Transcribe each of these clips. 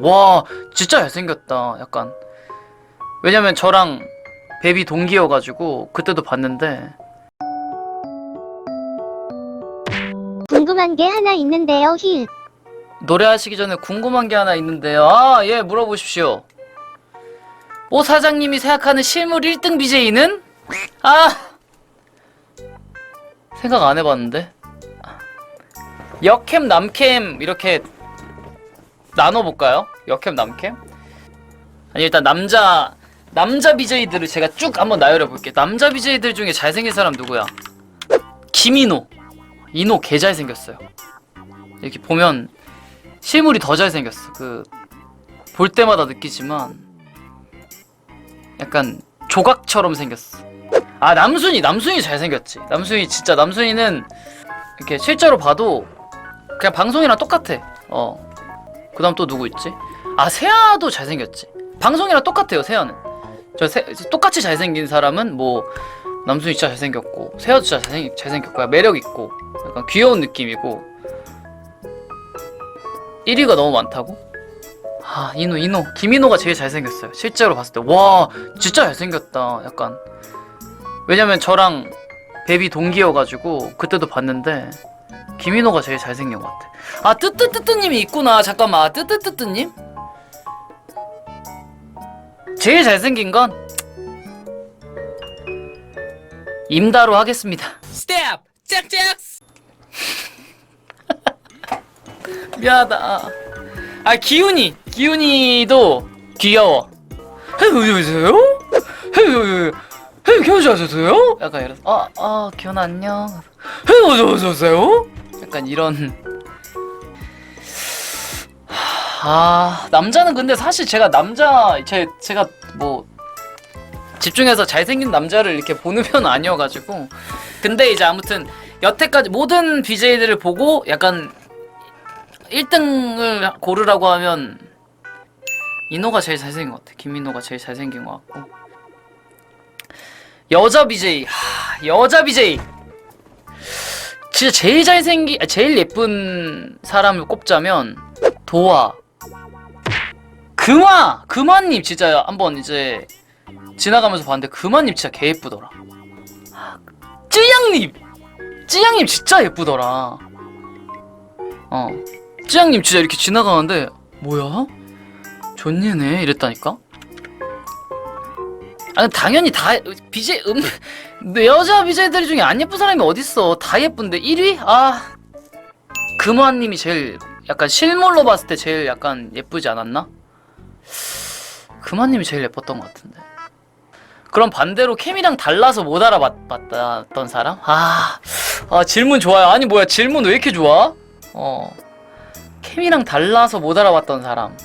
와 진짜 잘생겼다 약간. 왜냐면 저랑 베비 동기여가지고 그때도 봤는데. 궁금한 게 하나 있는데요, 힐. 노래하시기 전에 궁금한 게 하나 있는데요. 아예 물어보십시오. 오 사장님이 생각하는 실물 1등 BJ는? 아! 생각 안 해봤는데? 역캠 남캠 이렇게 나눠볼까요? 역캠 남캠? 아니 일단 남자 남자 BJ들을 제가 쭉 한번 나열해 볼게요. 남자 BJ들 중에 잘생긴 사람 누구야? 김인호. 인호 개 잘생겼어요. 이렇게 보면 실물이 더 잘생겼어. 그 볼 때마다 느끼지만 약간 조각처럼 생겼어. 아 남순이 남순이 잘생겼지. 남순이 진짜 남순이는 이렇게 실제로 봐도 그냥 방송이랑 똑같아. 어 그 다음 또 누구 있지? 아 세아도 잘생겼지. 방송이랑 똑같아요 세아는. 저 세, 똑같이 잘생긴 사람은 뭐 남순이 진짜 잘생겼고 세아도 진짜 잘생, 잘생겼고 매력 있고 약간 귀여운 느낌이고. 1위가 너무 많다고? 아 이노 이노. 김인호가 제일 잘생겼어요. 실제로 봤을 때. 와 진짜 잘생겼다 약간. 왜냐면 저랑 베비 동기여가지고 그때도 봤는데 김인호가 제일 잘생긴 것 같아 아 뜨뜨뜨뜨님이 있구나 잠깐만 아, 뜨뜨뜨뜨님 제일 잘생긴 건 임다로 하겠습니다 스텝 짝짝 미안하다. 아 기훈이, 기훈이도 귀여워. 계세요? 헤이 헤이 헤이 기훈 하셨어요? 약간 이런. 아, 아 기훈 안녕. 헤이 어디 오셨어요? 약간 이런. 아 남자는 근데 사실 제가 남자 제 제가 뭐 집중해서 잘생긴 남자를 이렇게 보는 편은 아니어가지고. 근데 이제 아무튼 여태까지 모든 BJ들을 보고 약간 1등을 고르라고 하면 인호가 제일 잘생긴 것 같아. 김인호가 제일 잘생긴 것 같고. 여자 BJ. 하, 여자 BJ. 진짜 제일 잘생기 아, 제일 예쁜 사람을 꼽자면 도아 금화 금화님 진짜 한번 이제 지나가면서 봤는데 금화님 진짜 개 예쁘더라. 쯔양님 쯔양님 진짜 예쁘더라. 어. 찌양님 진짜 이렇게 지나가는데 뭐야? 존예네 이랬다니까? 아니 당연히 다 BJ 음 여자 BJ들 중에 안 예쁜 사람이 어딨어 다 예쁜데 1위? 아 금화님이 제일 약간 실물로 봤을 때 제일 약간 예쁘지 않았나? 금화님이 제일 예뻤던 것 같은데 그럼 반대로 캠이랑 달라서 못 알아봤던 사람? 아, 아 질문 좋아요 아니 뭐야 질문 왜 이렇게 좋아? 어 캠이랑 달라서 못 알아봤던 사람.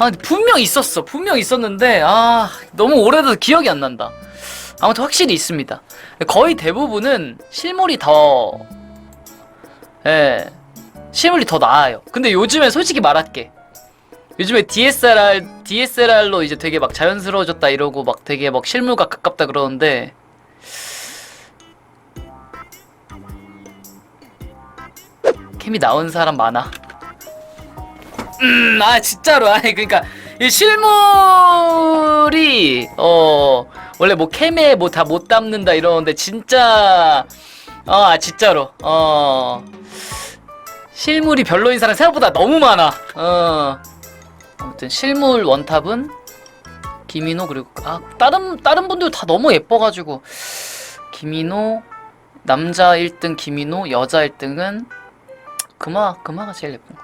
아, 분명 있었어. 분명 있었는데, 아, 너무 오래돼서 기억이 안 난다. 아무튼 확실히 있습니다. 거의 대부분은 실물이 더, 예, 실물이 더 나아요. 근데 요즘에 솔직히 말할게. 요즘에 DSLR, DSLR로 이제 되게 막 자연스러워졌다 이러고 막 되게 막 실물과 가깝다 그러는데, 캠이 나온 사람 많아. 음, 아 진짜로 아니 그러니까 이 실물이 어 원래 뭐 캠에 뭐 다 못 담는다 이러는데 진짜 어 아, 진짜로 어 실물이 별로인 사람 생각보다 너무 많아. 어 아무튼 실물 원탑은 김인호 그리고 아 다른 다른 분들 다 너무 예뻐가지고 김인호 남자 1등 김인호 여자 1등은 금화 금화가 제일 예쁜 거.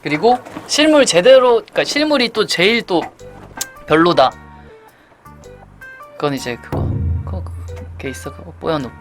그리고 실물 제대로 그러니까 실물이 또 제일 또 별로다. 그건 이제 그거 그거 그게 있어 그거 뽀연호